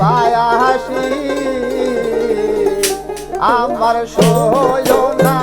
পায়া হাসি আমার সয়না